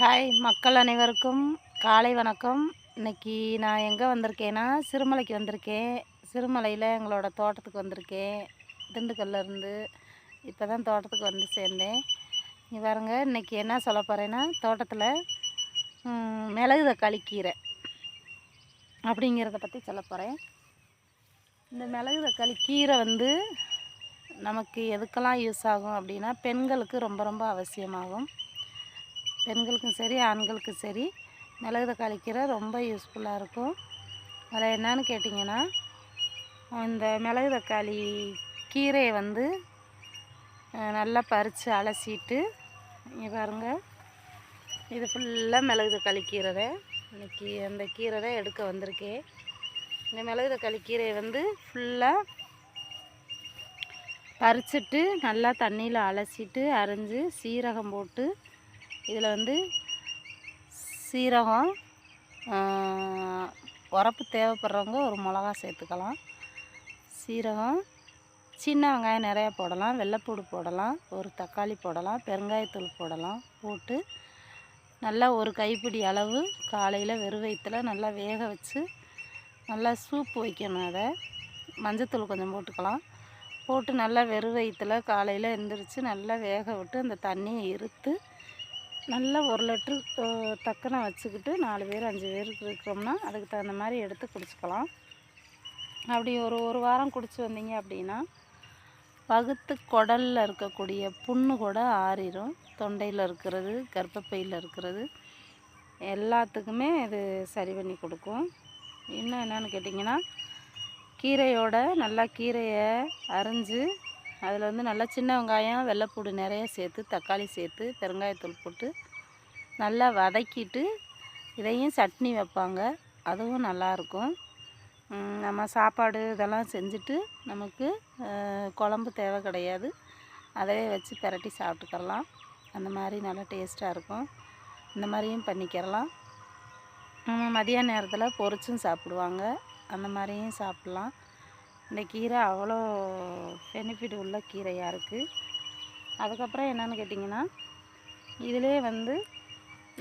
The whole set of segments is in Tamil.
ஹாய் மக்கள் அனைவருக்கும் காலை வணக்கம். இன்னைக்கு நான் எங்கே வந்திருக்கேன்னா சிறுமலைக்கு வந்திருக்கேன். சிறுமலையில் எங்களோட தோட்டத்துக்கு வந்திருக்கேன். திண்டுக்கல்லேருந்து இப்போ தான் தோட்டத்துக்கு வந்து சேர்ந்தேன். இங்கே பாருங்க இன்னைக்கு என்ன சொல்ல போகிறேன்னா தோட்டத்தில் மிளகு தக்காளி கீரை அப்படிங்கிறத பற்றி சொல்ல போகிறேன் இந்த மிளகு தக்காளி கீரை வந்து நமக்கு எதுக்கெல்லாம் யூஸ் ஆகும் அப்படின்னா பெண்களுக்கு ரொம்ப ரொம்ப அவசியமாகும். பெண்களுக்கும் சரி ஆண்களுக்கும் சரி மிளகு தக்காளி கீரை ரொம்ப யூஸ்ஃபுல்லாக இருக்கும். அதில் என்னன்னு கேட்டிங்கன்னா இந்த மிளகு தக்காளி கீரையை வந்து நல்லா பறித்து அலசிட்டு இங்கே பாருங்கள் இது ஃபுல்லாக மிளகு தக்காளி கீரை தான் இன்னைக்கு அந்த கீரை தான் எடுக்க வந்திருக்கேன் இந்த மிளகு தக்காளி கீரையை வந்து ஃபுல்லாக பறிச்சிட்டு நல்லா தண்ணியில் அலசிட்டு அரிஞ்சு சீரகம் போட்டு இதில் வந்து சீரகம் உரப்பு தேவைப்படுறவங்க ஒரு மிளகா சேர்த்துக்கலாம். சீரகம் சின்ன வெங்காயம் நிறையா போடலாம். வெள்ளைப்பூடு போடலாம். ஒரு தக்காளி போடலாம். பெருங்காயத்தூள் போடலாம். போட்டு நல்லா ஒரு கைப்பிடி அளவு காலையில் வெறும் வயிற்றுல நல்லா வேக வச்சு நல்லா சூப் வைக்கணும் அதை. மஞ்சத்தூள் கொஞ்சம் போட்டுக்கலாம். போட்டு நல்லா வெறும் வயிற்றுல காலையில் எந்திரிச்சு நல்லா வேக விட்டு அந்த தண்ணியை இருத்து நல்லா ஒரு லிட்ரு தக்கனை வச்சுக்கிட்டு நாலு பேர் அஞ்சு பேருக்கு இருக்கிறோம்னா அதுக்கு தகுந்த மாதிரி எடுத்து குடிச்சுக்கலாம். அப்படி ஒரு ஒரு வாரம் குடிச்சு வந்தீங்க அப்படின்னா வகுத்து குடலில் இருக்கக்கூடிய புண்ணு கூட ஆறிடும் தொண்டையில் இருக்கிறது கர்ப்பப்பையில் இருக்கிறது. எல்லாத்துக்குமே இது சரி பண்ணி கொடுக்கும். இன்னும் என்னென்னு கேட்டிங்கன்னா கீரையோட நல்லா கீரையை அரிஞ்சு அதில் வந்து நல்லா சின்ன வெங்காயம் வெள்ளைப்பூடு நிறைய சேர்த்து தக்காளி சேர்த்து பெருங்காயத்தூள் போட்டு நல்லா வதக்கிட்டு இதையும் சட்னி வைப்பாங்க. அதுவும் நல்லாயிருக்கும். நம்ம சாப்பாடு இதெல்லாம் செஞ்சுட்டு நமக்கு குழம்பு தேவை கிடையாது. அதவே வச்சு பிரட்டி சாப்பிட்டுக்கலாம். அந்த மாதிரி நல்லா டேஸ்ட்டாக இருக்கும். இந்த மாதிரியும் பண்ணிக்கிறலாம். நம்ம மதிய நேரத்தில் பொரிச்சும் சாப்பிடுவாங்க. அந்த மாதிரியும் சாப்பிட்லாம். இந்த கீரை அவ்வளோ பெனிஃபிட் உள்ள கீரையாக இருக்குது அதுக்கப்புறம் என்னென்னு கேட்டிங்கன்னா இதிலே வந்து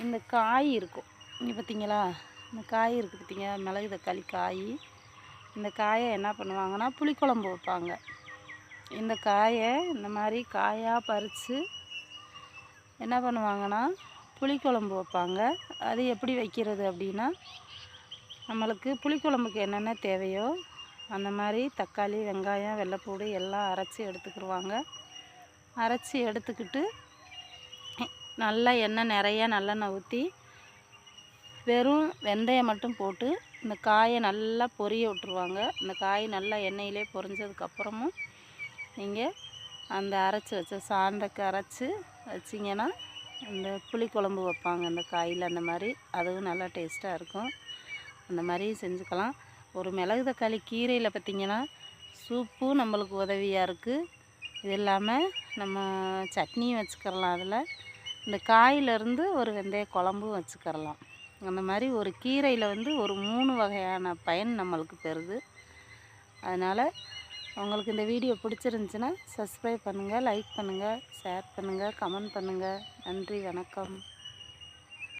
இந்த காய் இருக்கும். இங்கே பார்த்தீங்களா இந்த காய் இருக்குது பார்த்தீங்க மிளகு தக்காளி காய். இந்த காயை என்ன பண்ணுவாங்கன்னா புளிக்குழம்பு வைப்பாங்க. இந்த காயை இந்த மாதிரி காயாக பறித்து என்ன பண்ணுவாங்கன்னா புளிக்குழம்பு வைப்பாங்க. அது எப்படி வைக்கிறது அப்படின்னா நம்மளுக்கு புளிக்குழம்புக்கு என்னென்ன தேவையோ அந்த மாதிரி தக்காளி வெங்காயம் வெள்ளைப்பூடு எல்லாம் அரைச்சி எடுத்துக்கிடுவாங்க அரைச்சி எடுத்துக்கிட்டு நல்லா எண்ணெய் நிறையா நல்லெண்ணெய் ஊற்றி வெறும் வெந்தயம் மட்டும் போட்டு இந்த காயை நல்லா பொரிய விட்ருவாங்க இந்த காய் நல்லா எண்ணெயிலே பொரிஞ்சதுக்கப்புறமும் நீங்கள் அந்த அரைச்சி வச்ச சாந்தக்கு அரைச்சி வச்சிங்கன்னா இந்த புளிக்குழம்பு வைப்பாங்க அந்த காயில் அந்த மாதிரி. அதுவும் நல்லா டேஸ்ட்டாக இருக்கும். அந்த மாதிரி செஞ்சுக்கலாம். ஒரு மிளகு தக்காளி கீரையில் பார்த்திங்கன்னா சூப்பும் நம்மளுக்கு உதவியாக இருக்குது இது இல்லாமல் நம்ம சட்னியும் வச்சுக்கிறலாம் அதில். இந்த காயிலிருந்து ஒரு வெந்தய குழம்பும் வச்சுக்கிறலாம். அந்த மாதிரி ஒரு கீரையில் வந்து ஒரு மூணு வகையான பயன் நம்மளுக்கு பெறுது. அதனால் உங்களுக்கு இந்த வீடியோ பிடிச்சிருந்துச்சின்னா சப்ஸ்கிரைப் பண்ணுங்கள் லைக் பண்ணுங்கள் ஷேர் பண்ணுங்கள் கமெண்ட் பண்ணுங்கள் நன்றி வணக்கம்.